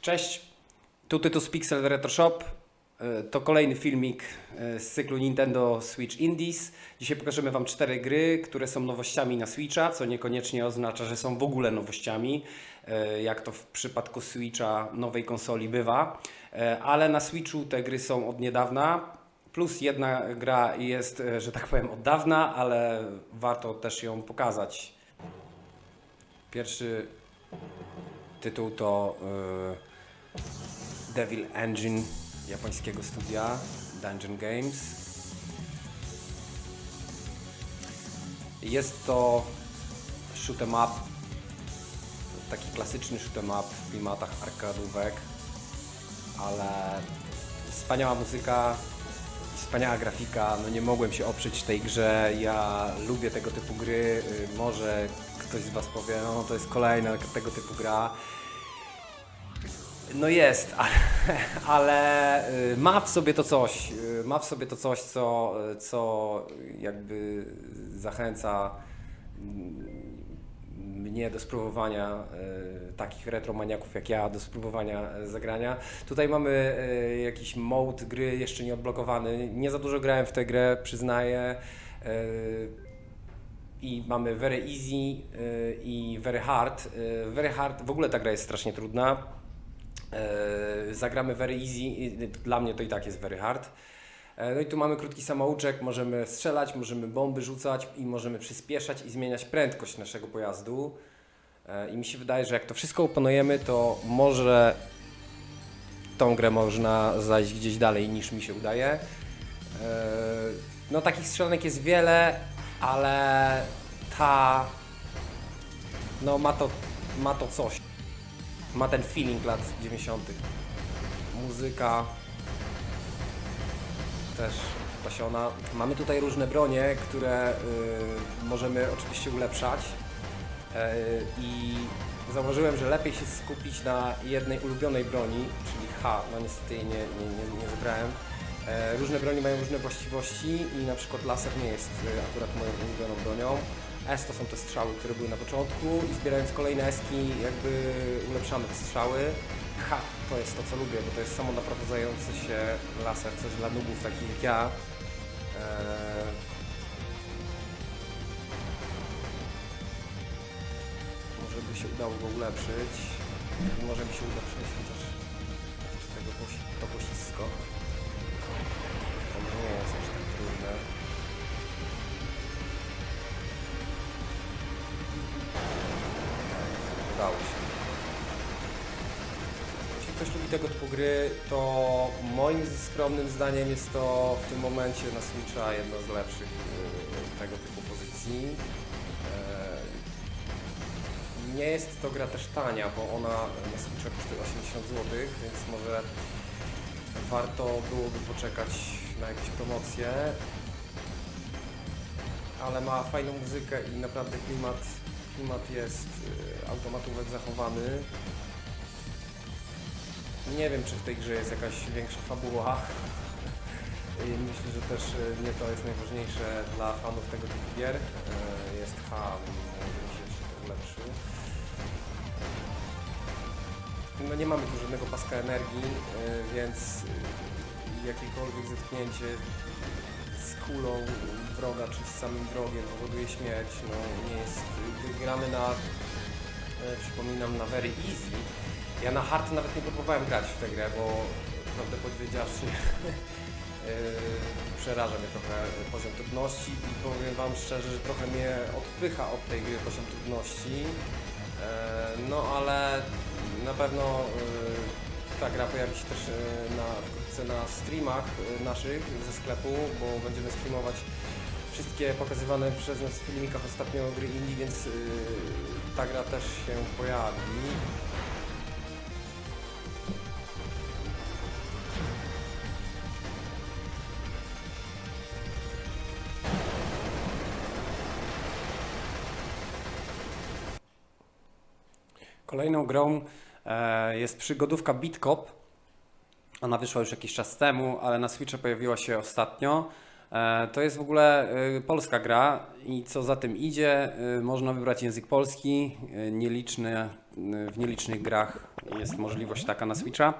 Cześć, tu Tytus Pixel Retro Shop. E, To kolejny filmik e, z cyklu Nintendo Switch Indies. Dzisiaj pokażemy Wam cztery gry, które są nowościami na Switcha, co niekoniecznie oznacza, że są w ogóle nowościami, e, jak to w przypadku Switcha nowej konsoli bywa. Ale na Switchu te gry są od niedawna. Plus jedna gra jest, że tak powiem, od dawna, ale warto też ją pokazać. Pierwszy tytuł to e, Devil Engine japońskiego studia Dungeon Games. Jest to shoot'em up, taki klasyczny shoot'em up w klimatach arkadówek, ale wspaniała muzyka, wspaniała grafika, no nie mogłem się oprzeć tej grze, ja lubię tego typu gry, y, może ktoś z Was powie, no to jest kolejna tego typu gra, no jest, ale, ale y, ma w sobie to coś, y, ma w sobie to coś, co, co jakby zachęca mm, mnie do spróbowania y, takich retromaniaków jak ja, do spróbowania y, zagrania. Tutaj mamy y, jakiś mode gry jeszcze nie odblokowany. Nie za dużo grałem w tę grę, przyznaję. Y, i mamy very easy y, i very hard. Y, Very hard, w ogóle ta gra jest strasznie trudna. Y, Zagramy very easy, dla mnie to i tak jest very hard. E, No i tu mamy krótki samouczek, możemy strzelać, możemy bomby rzucać i możemy przyspieszać i zmieniać prędkość naszego pojazdu. E, I mi się wydaje, że jak to wszystko opanujemy, to może tą grę można zajść gdzieś dalej niż mi się udaje. E, No takich strzelanek jest wiele, ale ta no ma to, ma to coś. Ma ten feeling lat 90. Muzyka też pasiona. Mamy tutaj różne bronie, które y, możemy oczywiście ulepszać. E, I zauważyłem, że lepiej się skupić na jednej ulubionej broni, czyli H. No niestety jej nie, nie, nie, nie zebrałem. E, Różne broni mają różne właściwości i na przykład laser nie jest y, akurat moją ulubioną bronią. S to są te strzały, które były na początku i zbierając kolejne Eski jakby ulepszamy te strzały. H to jest to co lubię, bo to jest samo naprowadzający się laser, coś dla nubów takich jak ja. Eee, Może by się udało go ulepszyć. Może mi się uda przejść chociaż chociaż tego posi- to posisko. To nie jest tego typu gry, to moim skromnym zdaniem jest to w tym momencie na Switcha jedna z lepszych y, tego typu pozycji. E, Nie jest to gra też tania, bo ona na Switcha kosztuje 80 zł, więc może warto byłoby poczekać na jakieś promocje. Ale ma fajną muzykę i naprawdę klimat, klimat jest y, zachowany. Nie wiem, czy w tej grze jest jakaś większa fabuła. I Myślę, że też y, nie to jest najważniejsze dla fanów tego typu gier. Y, Jest H, może mi się to ulepszy. No nie mamy tu żadnego paska energii, y, więc jakiekolwiek zetknięcie z kulą wroga czy z samym wrogiem powoduje śmierć. No nie jest. Gramy na. Przypominam na very easy. Ja na hard nawet nie próbowałem grać w tę grę, bo prawdę powiedziawszy yy, przeraża mnie trochę poziom trudności i powiem Wam szczerze, że trochę mnie odpycha od tej gry poziom trudności. Yy, No ale na pewno yy, ta gra pojawi się też yy, na, wkrótce na streamach yy, naszych ze sklepu, bo będziemy streamować wszystkie pokazywane przez nas w filmikach ostatnio gry indie, więc yy, ta gra też się pojawi. Kolejną grą e, jest przygodówka Bitcop. Ona wyszła już jakiś czas temu, ale na Switcha pojawiła się ostatnio. E, to jest w ogóle e, polska gra i co za tym idzie, można wybrać język polski, w nielicznych grach jest możliwość taka na Switcha.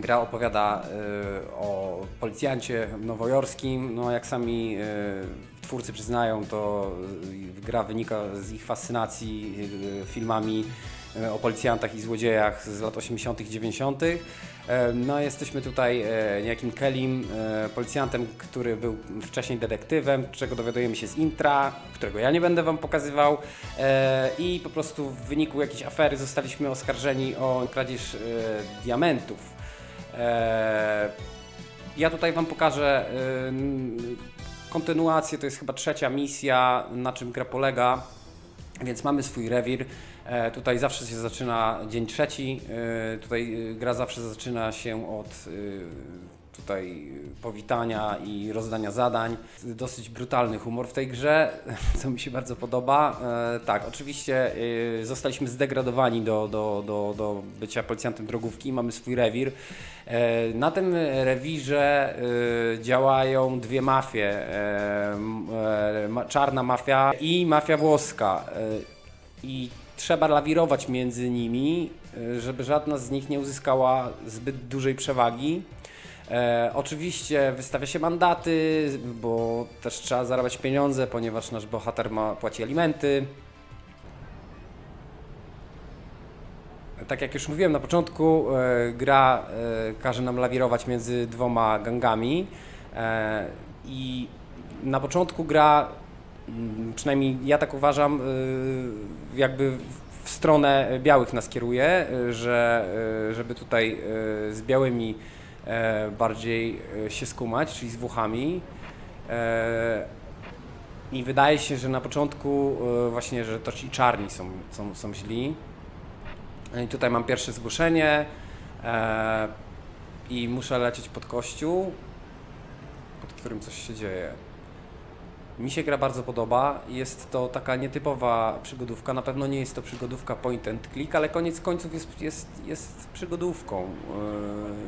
Gra opowiada y, o policjancie nowojorskim. No, jak sami y, twórcy przyznają, to y, gra wynika z ich fascynacji y, filmami y, o policjantach i złodziejach z lat 80., 90. E, No, jesteśmy tutaj e, niejakim Kelim, e, policjantem, który był wcześniej detektywem, czego dowiadujemy się z intra, którego ja nie będę wam pokazywał. E, I po prostu w wyniku jakiejś afery zostaliśmy oskarżeni o kradzież e, diamentów. E, Ja tutaj Wam pokażę y, kontynuację, to jest chyba trzecia misja, na czym gra polega, więc mamy swój rewir. E, Tutaj zawsze się zaczyna dzień trzeci, e, tutaj y, gra zawsze zaczyna się od y, tutaj powitania i rozdania zadań. Dosyć brutalny humor w tej grze, co mi się bardzo podoba. E, Tak, oczywiście y, zostaliśmy zdegradowani do, do, do, do bycia policjantem drogówki, mamy swój rewir. E, Na tym rewirze y, działają dwie mafie, e, czarna mafia i mafia włoska. I trzeba lawirować między nimi, y, żeby żadna z nich nie uzyskała zbyt dużej przewagi. E, oczywiście wystawia się mandaty, bo też trzeba zarabiać pieniądze, ponieważ nasz bohater ma płaci alimenty. Tak jak już mówiłem na początku, e, gra e, każe nam lawirować między dwoma gangami e, i na początku gra, mm, przynajmniej ja tak uważam, y, jakby w- stronę białych nas kieruje, y, że y, żeby tutaj y, z białymi e, bardziej e, się skumać, czyli z Włochami. E, I wydaje się, że na początku e, właśnie, że to ci czarni są, są, są źli. I tutaj mam pierwsze zgłoszenie e, i muszę lecieć pod kościół, pod którym coś się dzieje. Mi się gra bardzo podoba. Jest to taka nietypowa przygodówka. Na pewno nie jest to przygodówka point and click, ale koniec końców jest, jest, jest przygodówką.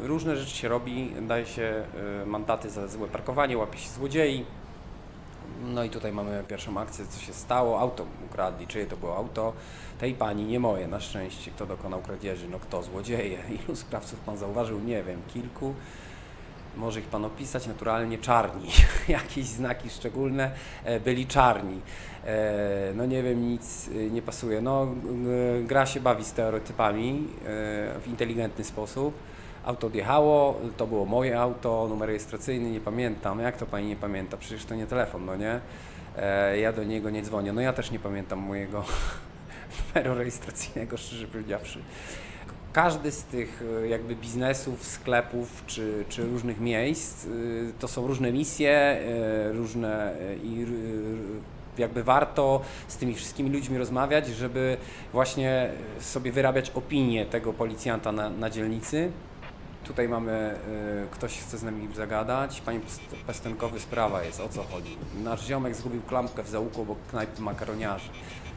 Yy, różne rzeczy się robi, daje się yy, mandaty za złe parkowanie, łapie się złodziei. No i tutaj mamy pierwszą akcję, co się stało. Auto ukradli. Czyje to było auto? Tej pani, nie moje, na szczęście. Kto dokonał kradzieży? No kto? Złodzieje. Ilu sprawców pan zauważył? Nie wiem, kilku. Może ich pan opisać naturalnie czarni. Jakieś znaki szczególne e, byli czarni. E, No nie wiem, nic e, nie pasuje. No, gra się bawi stereotypami w inteligentny sposób. Auto odjechało, to było moje auto, numer rejestracyjny, nie pamiętam. Jak to pani nie pamięta? Przecież to nie telefon, no nie? Ja do niego nie dzwonię. No ja też nie pamiętam mojego numeru rejestracyjnego, szczerze powiedziawszy każdy z tych e, jakby biznesów, sklepów czy, czy różnych miejsc, y, to są różne misje, e, różne e, i jakby warto z tymi wszystkimi ludźmi rozmawiać, żeby właśnie sobie wyrabiać opinię tego policjanta na, na dzielnicy. Tutaj mamy, e, ktoś chce z nami zagadać. Panie Pest- Pestenkowy, sprawa jest, o co chodzi? Nasz ziomek zgubił klamkę w załuku obok knajpy makaroniarzy.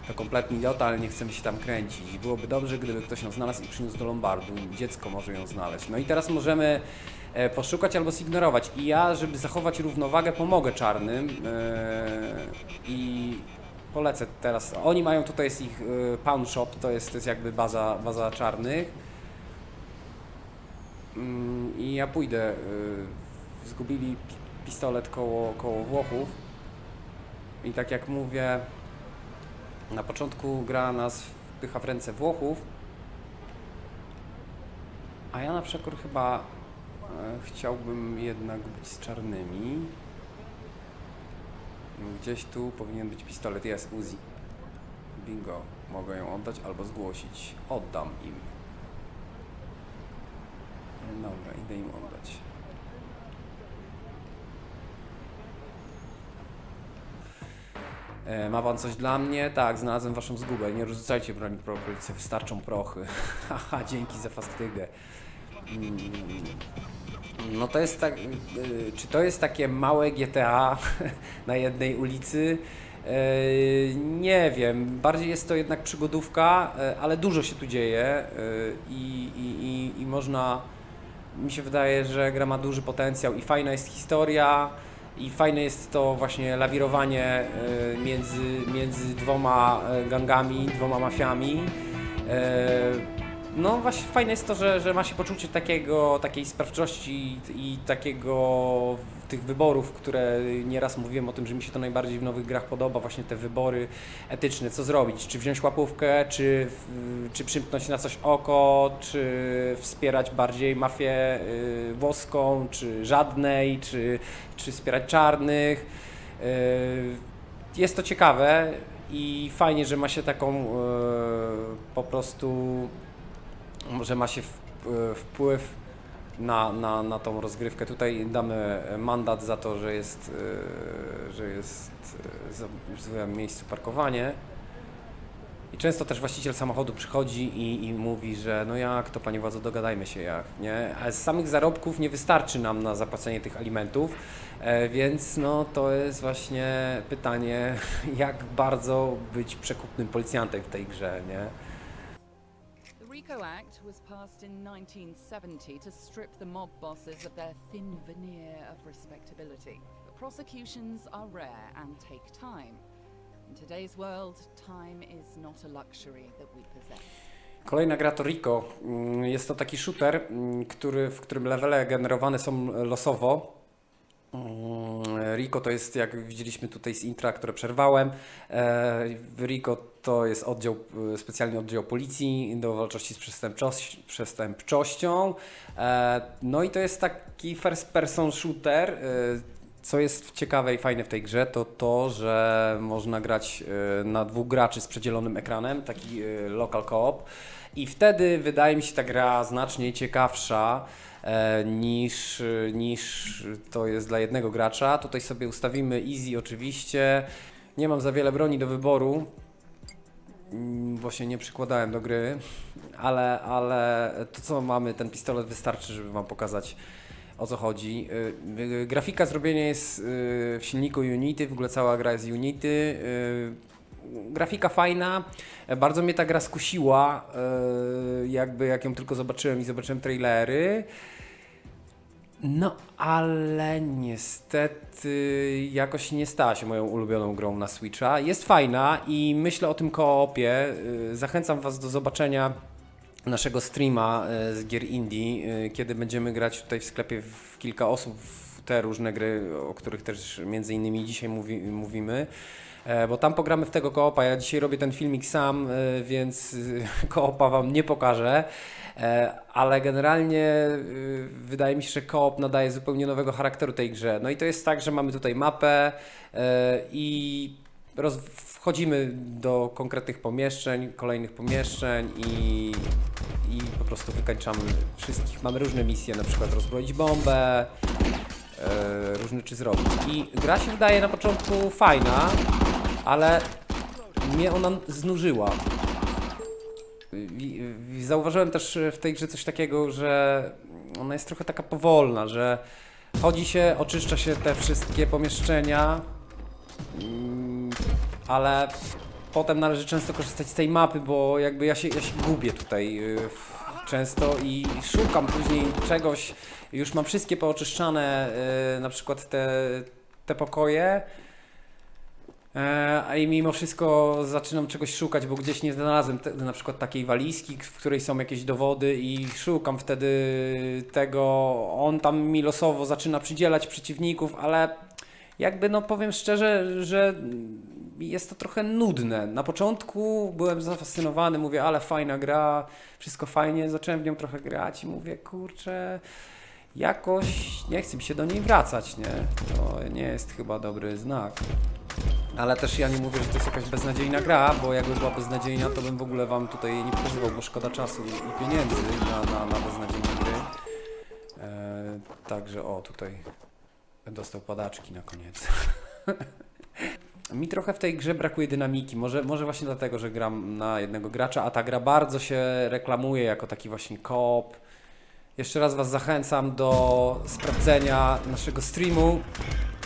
To kompletny idiota, ale nie chcemy się tam kręcić. Byłoby dobrze, gdyby ktoś ją znalazł i przyniósł do Lombardu. Dziecko może ją znaleźć. No i teraz możemy e, poszukać albo zignorować. I ja, żeby zachować równowagę, pomogę czarnym e, i polecę teraz. Oni mają, tutaj jest ich e, pawn shop, to jest, to jest jakby baza, baza czarnych. Mm, I ja pójdę. y, Zgubili pi- pistolet koło, koło Włochów. I tak jak mówię, na początku gra nas wpycha w ręce Włochów. A ja na przekór chyba e, chciałbym jednak być z czarnymi. Gdzieś tu powinien być pistolet. Jest Uzi. Bingo. Mogę ją oddać albo zgłosić. Oddam im. Dobra, idę im oddać. E, ma pan coś dla mnie? Tak, znalazłem waszą zgubę. Nie rozrzucajcie broni okolice, wystarczą prochy. Haha, dzięki za fastygę. Mm, No to jest tak, y, czy to jest takie małe GTA na jednej ulicy? E, Nie wiem, bardziej jest to jednak przygodówka, e, ale dużo się tu dzieje i, i, i, i można, mi się wydaje, że gra ma duży potencjał i fajna jest historia i fajne jest to właśnie lawirowanie e, między, między dwoma e, gangami, dwoma mafiami. E, no właśnie fajne jest to, że, że ma się poczucie takiego, takiej sprawczości i, takiego tych wyborów, które nieraz mówiłem o tym, że mi się to najbardziej w nowych grach podoba, właśnie te wybory etyczne, co zrobić, czy wziąć łapówkę, czy, czy przymknąć na coś oko, czy wspierać bardziej mafię y, włoską, czy żadnej, czy, czy wspierać czarnych. Y, Jest to ciekawe i fajnie, że ma się taką y, po prostu że ma się e, wpływ na, na, na tą rozgrywkę. Tutaj damy mandat za to, że jest, e, że jest e, w złym miejscu parkowanie. I często też właściciel samochodu przychodzi i, i mówi, że no jak to panie władzo, dogadajmy się jak, nie? A z samych zarobków nie wystarczy nam na zapłacenie tych alimentów, więc no to jest właśnie pytanie, jak bardzo być przekupnym policjantem w tej grze, nie? RICO Act was passed in 1970 to strip the mob bosses of their thin veneer of respectability. Prosecutions are rare and take time. In today's world, time is not a luxury that we possess. Kolejna gra to Rico. Mm, Jest to taki shooter, mm, który, w którym levele generowane są losowo. Mm, Rico to jest, jak widzieliśmy tutaj z intra, które przerwałem, e, Rico to jest oddział, e, specjalny oddział policji do walczości z przestępczoś- przestępczością. E, No i to jest taki first person shooter. e, Co jest ciekawe i fajne w tej grze, to to, że można grać e, na dwóch graczy z przedzielonym ekranem, taki local co-op. I wtedy wydaje mi się ta gra znacznie ciekawsza niż, niż to jest dla jednego gracza. Tutaj sobie ustawimy easy oczywiście. Nie mam za wiele broni do wyboru, mm, się nie przykładałem do gry, ale, ale to co mamy, ten pistolet wystarczy, żeby Wam pokazać o co chodzi. Y, y, Grafika zrobienia jest y, w silniku Unity, w ogóle cała gra jest Unity. Grafika fajna, bardzo mnie ta gra skusiła, jakby jak ją tylko zobaczyłem i zobaczyłem trailery. No, ale niestety jakoś nie stała się moją ulubioną grą na Switcha. Jest fajna i myślę o tym koopie. Y, Zachęcam Was do zobaczenia naszego streama y, z gier indie, y, kiedy będziemy grać tutaj w sklepie w kilka osób w te różne gry, o których też między innymi dzisiaj mówi, mówimy. E, Bo tam pogramy w tego koopa. Ja dzisiaj robię ten filmik sam, y, więc y, koopa Wam nie pokażę. E, Ale generalnie wydaje mi się, że koop nadaje zupełnie nowego charakteru tej grze. No i to jest tak, że mamy tutaj mapę e, i roz, wchodzimy do konkretnych pomieszczeń, kolejnych pomieszczeń i, i po prostu wykańczamy wszystkich. Mamy różne misje, na przykład rozbroić bombę, e, różne czy zrobić. I gra się wydaje na początku fajna, ale mnie ona znużyła. Zauważyłem też w tej grze coś takiego, że ona jest trochę taka powolna, że chodzi się, oczyszcza się te wszystkie pomieszczenia, mm, ale potem należy często korzystać z tej mapy, bo jakby ja się, ja się gubię tutaj y, często i szukam później czegoś, już mam wszystkie pooczyszczane, y, na przykład te, te pokoje, A i mimo wszystko zaczynam czegoś szukać, bo gdzieś nie znalazłem te, na przykład takiej walizki, w której są jakieś dowody i szukam wtedy tego. On tam mi losowo zaczyna przydzielać przeciwników, ale jakby no powiem szczerze, że jest to trochę nudne. Na początku byłem zafascynowany, mówię, ale fajna gra, wszystko fajnie, zacząłem w nią trochę grać i mówię, kurczę, jakoś nie chce mi się do niej wracać, nie? To nie jest chyba dobry znak. Ale też ja nie mówię, że to jest jakaś beznadziejna gra, bo jakby była beznadziejna, to bym w ogóle wam tutaj nie pokazywał, bo szkoda czasu i pieniędzy na, na, na beznadziejne gry. E, także o, tutaj dostał padaczki na koniec. Mi trochę w tej grze brakuje dynamiki. Może, może właśnie dlatego, że gram na jednego gracza, a ta gra bardzo się reklamuje jako taki właśnie koop. Jeszcze raz Was zachęcam do sprawdzenia naszego streamu,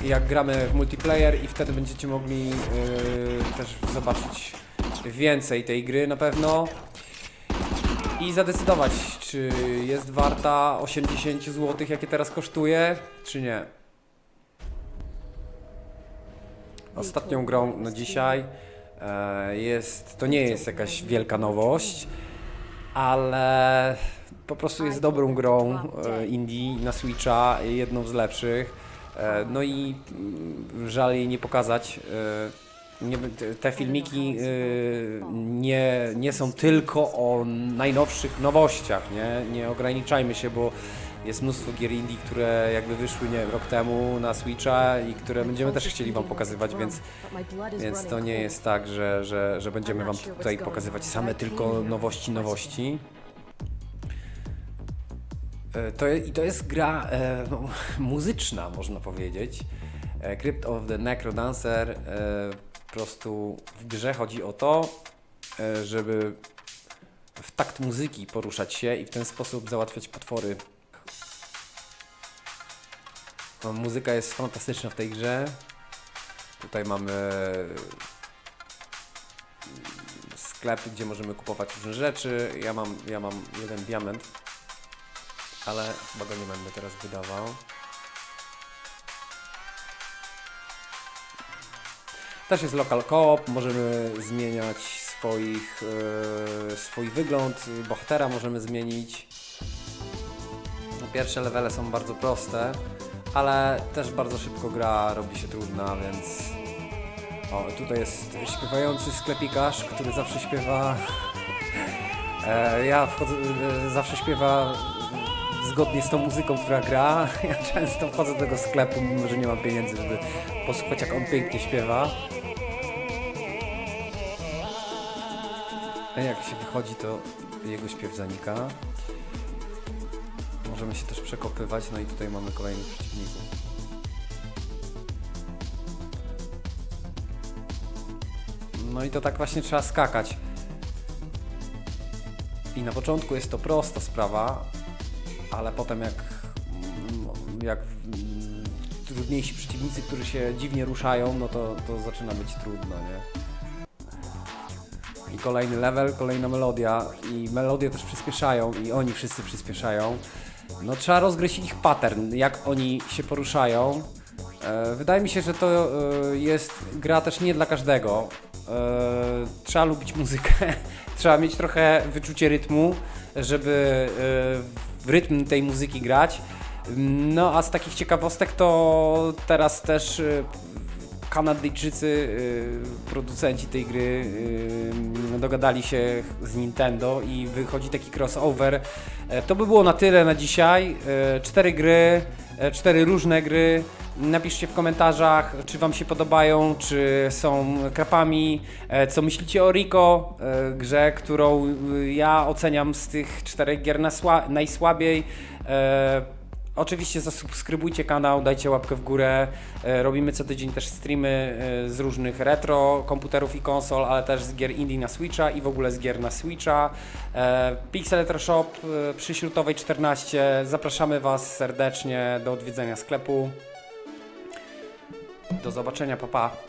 jak gramy w multiplayer i wtedy będziecie mogli yy, też zobaczyć więcej tej gry na pewno i zadecydować, czy jest warta 80 zł, jakie teraz kosztuje, czy nie. Ostatnią grą na dzisiaj e, jest, to nie jest jakaś wielka nowość, ale po prostu jest dobrą grą e, indie na Switcha, jedną z lepszych. E, No i mm, żal jej nie pokazać. E, Nie, te- filmiki e, nie, nie są tylko o najnowszych nowościach, nie? nie ograniczajmy się, bo jest mnóstwo gier indie, które jakby wyszły nie rok temu na Switcha i które będziemy też chcieli Wam pokazywać, więc, więc to nie jest tak, że, że, że będziemy Wam tutaj pokazywać same tylko nowości, nowości. E, To, I to jest gra e, no, muzyczna, można powiedzieć. E, Crypt of the Necrodancer. E, po prostu w grze chodzi o to, e, żeby w takt muzyki poruszać się i w ten sposób załatwiać potwory. No, muzyka jest fantastyczna w tej grze. Tutaj mamy sklep, gdzie możemy kupować różne rzeczy. Ja mam, ja mam jeden diament, ale chyba go nie będę teraz wydawał. Też jest local co-op, możemy zmieniać swoich, e, swój wygląd, bohatera możemy zmienić. No, Pierwsze levele są bardzo proste, ale też bardzo szybko gra robi się trudna, więc... O, tutaj jest śpiewający sklepikarz, który zawsze śpiewa... E, ja wchodzę, e, zawsze śpiewa zgodnie z tą muzyką, która gra. Ja często wchodzę do tego sklepu, mimo że nie mam pieniędzy, żeby posłuchać jak on pięknie śpiewa. A jak się wychodzi, to jego śpiew zanika. Możemy się też przekopywać, no i tutaj mamy kolejnych przeciwników. No i to tak właśnie trzeba skakać. I na początku jest to prosta sprawa, ale potem jak, mm, jak mm, trudniejsi przeciwnicy, którzy się dziwnie ruszają, no to, to zaczyna być trudno, nie? I kolejny level, kolejna melodia i melodie też przyspieszają i oni wszyscy przyspieszają. No trzeba rozgryźć ich pattern, jak oni się poruszają. E, wydaje mi się, że to e, jest gra też nie dla każdego. E, trzeba lubić muzykę, trzeba mieć trochę wyczucie rytmu, żeby w rytm tej muzyki grać. No a z takich ciekawostek to teraz też e, Kanadyjczycy, y, producenci tej gry, y, dogadali się z Nintendo i wychodzi taki crossover. E, To by było na tyle na dzisiaj. E, Cztery gry, e, cztery różne gry. Napiszcie w komentarzach, czy Wam się podobają, czy są krapami. E, Co myślicie o Rico, e, grze, którą y, ja oceniam z tych czterech gier najsłabiej. E, Oczywiście zasubskrybujcie kanał, dajcie łapkę w górę. E, Robimy co tydzień też streamy e, z różnych retro komputerów i konsol, ale też z gier indie na Switcha i w ogóle z gier na Switcha. E, Pixel Shop e, przy Śrutowej 14. Zapraszamy Was serdecznie do odwiedzenia sklepu. Do zobaczenia, papa. Pa.